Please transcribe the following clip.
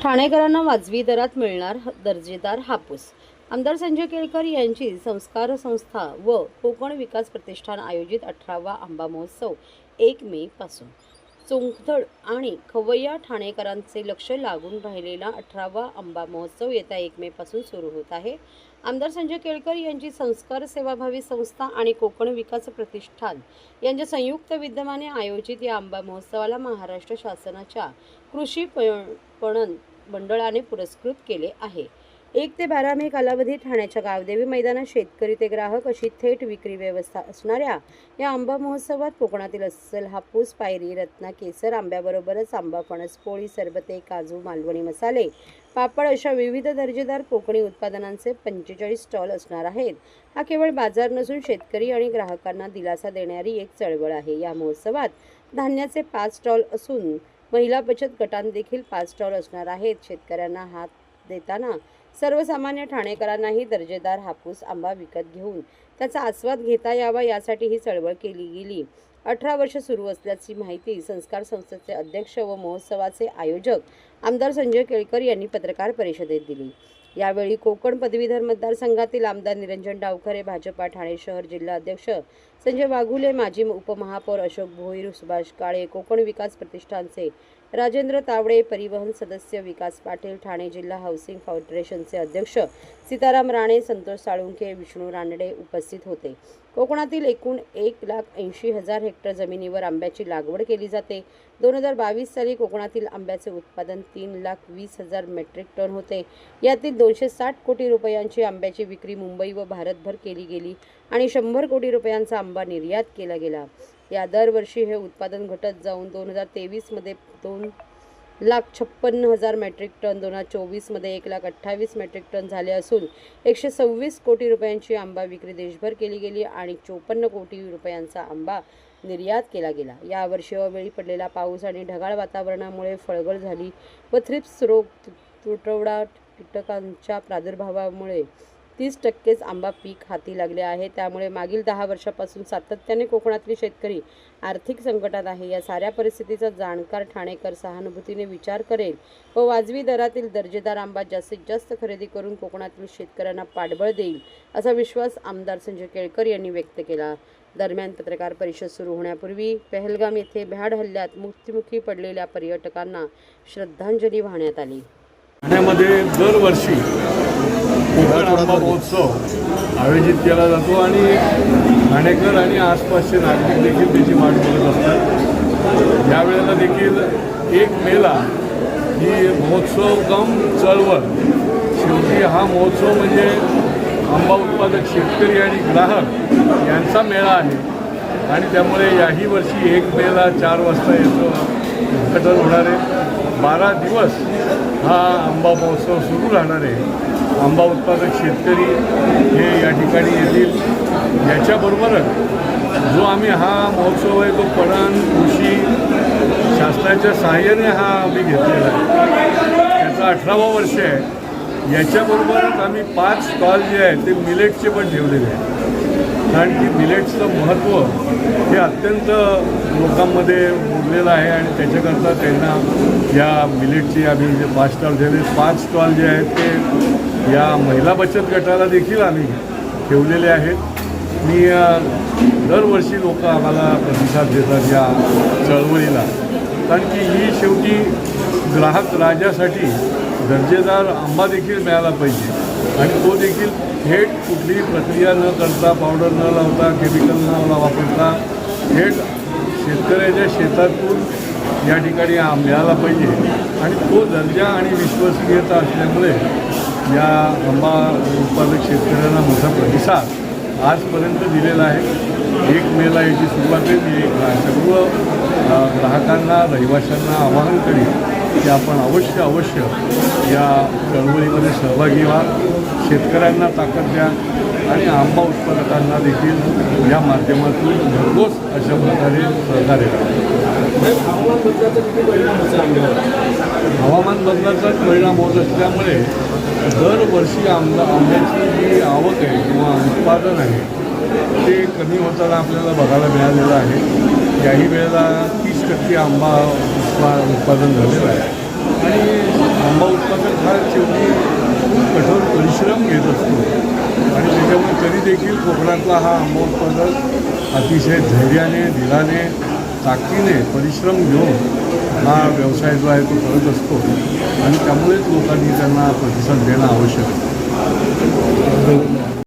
ठाणेकरांना वाजवी दरात मिळणार दर्जेदार हापूस. आमदार संजय केळकर यांची संस्कार संस्था व कोकण विकास प्रतिष्ठान आयोजित अठरावा आंबा महोत्सव एक मे पासून. चोंखधड आणि खवय्या ठाणेकरांचे लक्ष लागून राहिलेला अठरावा आंबा महोत्सव येत्या एक मे पासून सुरू होत आहे. आमदार संजय केळकर यांची संस्कार सेवाभावी संस्था आणि कोकण विकास प्रतिष्ठान यांच्या संयुक्त विद्यमाने आयोजित या आंबा महोत्सवाला महाराष्ट्र शासनाच्या कृषी पणन मंडळाने पुरस्कृत केले आहे. एक ते बारा मे कालावधीत ठाण्याच्या गावदेवी मैदानात शेतकरी ते ग्राहक अशी थेट विक्री व्यवस्था असणाऱ्या या आंबा महोत्सवात कोकणातील अस्सल हापूस पायरी रत्ना केसर आंब्याबरोबरच आंबा फणस पोळी सरबते काजू मालवणी मसाले पापड अशा विविध दर्जेदार कोकणी उत्पादनांचे पंचेचाळीस स्टॉल असणार आहेत. हा केवळ बाजार नसून शेतकरी आणि ग्राहकांना दिलासा देणारी एक चळवळ आहे. या महोत्सवात धान्याचे पाच स्टॉल असून महिला बचत गटांदेखील पाच स्टॉल असणार आहेत. शेतकऱ्यांना हात देताना सर्वसामान्य ठाणेकरांनाही दर्जेदार हापूस आंबा विकत घेऊन त्याचा आस्वाद घेता यावा यासाठी ही चळवळ केली गेली. अठरा वर्ष सुरू असल्याची माहिती संस्कार संस्थेचे अध्यक्ष व महोत्सवाचे आयोजक आमदार संजय केळकर यांनी पत्रकार परिषदेत दिली. यावेळी कोकण पदवीधर मतदारसंघातील आमदार निरंजन डावखरे भाजपा ठाणे शहर जिल्हा अध्यक्ष संजय वाघुले माजी उपमहापौर अशोक भोईर सुभाष काळे कोकण विकास प्रतिष्ठानचे राजेंद्र तावडे परिवहन सदस्य विकास पाटील ठाणे जिल्हा हाऊसिंग फाउंडेशनचे अध्यक्ष सीताराम राणे संतोष साळुंखे विष्णू रानडे उपस्थित होते. कोकणातील एकूण एक लाख ऐंशी हजार हेक्टर जमिनीवर आंब्याची लागवड केली जाते. दोन हजार बावीस साली कोकणातील आंब्याचे उत्पादन तीन लाख वीस हजार मेट्रिक टन होते. यातील दोनशे साठ कोटी रुपयांची आंब्याची विक्री मुंबई व भारतभर केली गेली आणि शंभर कोटी रुपयांचा आंबा निर्यात केला गेला. या दरवर्षी हे उत्पादन घटत जाऊन दोन हजार तेवीसमध्ये दोन लाख छप्पन्न हजार मेट्रिक टन दोन हजार चोवीसमध्ये एक लाख अठ्ठावीस मेट्रिक टन झाले असून एकशे सव्वीस कोटी रुपयांची आंबा विक्री देशभर केली गेली आणि चोपन्न कोटी रुपयांचा आंबा निर्यात केला गेला. यावर्षी अवेळी पडलेला पाऊस आणि ढगाळ वातावरणामुळे फळगळ झाली व थ्रिप्स रोग तु- तुटवडा कीटकांच्या प्रादुर्भावामुळे तीस टक्केच आंबा पीक हाती लागले आहे. त्यामुळे मागील दहा वर्षापासून सातत्याने कोकणातले शेतकरी आर्थिक संकटात आहे. या साऱ्या परिस्थितीचा जाणकार ठाणेकर सहानुभूतीने विचार करेल व वाजवी दरातील दर्जेदार आंबा जास्तीत जास्त खरेदी करून कोकणातील शेतकऱ्यांना पाठबळ देईल असा विश्वास आमदार संजय केळकर यांनी व्यक्त केला. दरम्यान पत्रकार परिषद सुरू होण्यापूर्वी पहलगाम येथे भ्याड हल्ल्यात मृत्युमुखी पडलेल्या पर्यटकांना श्रद्धांजली वाहण्यात आली. ठाण्यामध्ये दरवर्षी कोकण आंबा महोत्सव आयोजित केला जातो आणि ठाणेकर आणि आसपासचे नागरिक देखील त्याची वाट बघत असतात. यावेळेला देखील एक मेला ही महोत्सव कम चळवळ. शेवटी हा महोत्सव म्हणजे आंबा उत्पादक शेतकरी आणि ग्राहक यांचा मेळा आहे. आणि त्यामुळे याही वर्षी एक मेला चार वाजता येतो उद्घाटन होणार आहे. बारा दिवस हा आंबा महोत्सव सुरू राहणार आहे. आंबा उत्पादक शेतकरी हे या ठिकाणी येतील. याच्याबरोबरच जो आम्ही हा महोत्सव आहे तो पणन कृषी शासनाच्या सहाय्याने हा आम्ही घेतलेला आहे. त्याचं अठरावं वर्ष आहे. याच्याबरोबरच आम्ही पाच स्टॉल जे आहेत ते मिलेटचे पण ठेवलेले आहेत. कारण की मिलेट्सचं महत्त्व हे अत्यंत लोकांमध्ये उरलेलं आहे आणि त्याच्याकरता त्यांना या मिलेटची आम्ही जे पाच स्टॉल ठेवले पाच स्टॉल जे आहेत ते या महिला बचत गटाला देखील आम्ही ठेवलेले आहेत. मी दरवर्षी लोक आम्हाला प्रतिसाद देतात या चळवळीला. कारण की ही शेवटी ग्राहक राजासाठी दर्जेदार आंबा देखील मिळाला पाहिजे. आणि तो देखील थेट कुठलीही प्रक्रिया न करता पावडर न लावता केमिकल न वापरता थेट शेतकऱ्याच्या शेतातून या ठिकाणी मिळाला पाहिजे. आणि तो दर्जा आणि विश्वसनीयता असल्यामुळे या आंबा उत्पादक शेतकऱ्यांना मोठा प्रतिसाद आजपर्यंत दिलेला आहे. एक मेला याची सुरुवात आहे. मी एक सर्व ग्राहकांना रहिवाशांना आवाहन करीन की आपण अवश्य अवश्य या चळवळीमध्ये सहभागी व्हा. शेतकऱ्यांना ताकद द्या आणि आंबा उत्पादकांना देखील या माध्यमातून भरघोस अशा प्रकारे सहकार्य करा. हवामान बदलाचाच परिणाम होत असल्यामुळे दरवर्षी आंबा आंब्याची जी आवक आहे किंवा उत्पादन आहे ते कमी होताना आपल्याला बघायला मिळालेलं आहे. याही वेळेला तीस टक्के आंबा उत्पा उत्पादन झालेलं आहे. आणि आंबा उत्पादक हा शेवटी खूप कठोर परिश्रम घेत असतो. आणि त्याच्यामुळे तरी देखील कोकणातला हा आंबा उत्पादक अतिशय धैर्याने दिलाने ताकदीने परिश्रम घेऊन हा व्यवसाय जो आहे तो करत असतो आणि त्यामुळेच लोकांनी त्यांना प्रतिसाद देणं आवश्यक आहे.